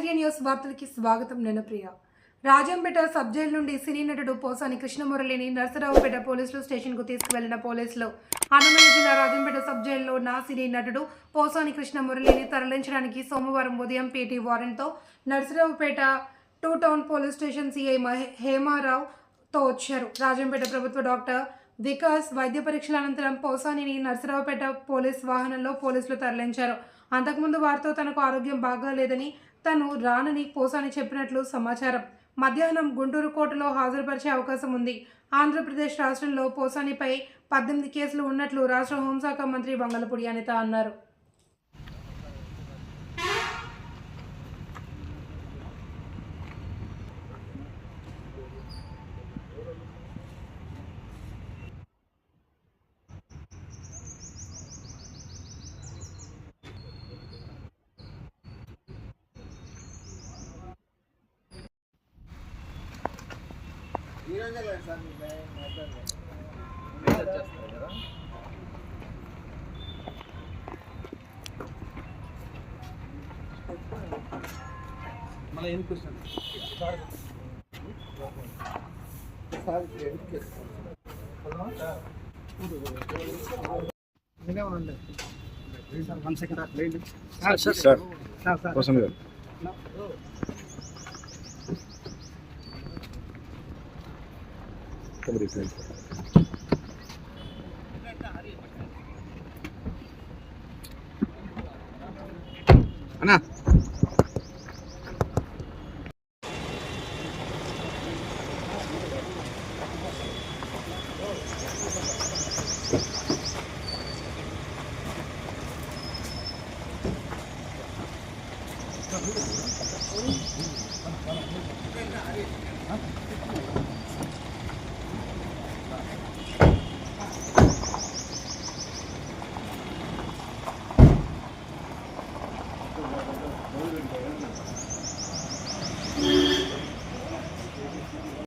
News వార్తలకి స్వాగతం నేను ప్రియ. Rajampet sub jail నుండి సినీ నటుడు పోసాని కృష్ణమురళిని నర్సరావుపేట పోలీసులు స్టేషన్కు తీసుకువెళ్ళిన పోలీసులు అన్నమయ్య జిల్లా రాజంపేట సబ్ జైల్లో నా సినీ నటుడు పోసాని కృష్ణమురళిని తరలించడానికి సోమవారం ఉదయం PT వారెంట్తో Narasaraopet two town police station CI Mahe- హేమారావుతో వచ్చారు. రాజంపేట ప్రభుత్వ డాక్టర్ వికాస్ వైద్య పరీక్షల అనంతరం పోసానిని నర్సరావుపేట పోలీస్ వాహనంలో పోలీసులు తరలించారు. అంతకుముందు వారితో తనకు ఆరోగ్యం బాగాలేదని తను రానని పోసాని చెప్పినట్లు సమాచారం. మధ్యాహ్నం గుంటూరు కోర్టులో హాజరుపరిచే అవకాశం ఉంది. ఆంధ్రప్రదేశ్ రాష్ట్రంలో పోసానిపై పద్దెనిమిది కేసులు ఉన్నట్లు రాష్ట్ర హోంశాఖ మంత్రి బంగళపూడి అనిత అన్నారు. మళ్ళీ ఏం క్వశ్చన్ వన్ సెకండ్ సార్ కోసం Somebody drink.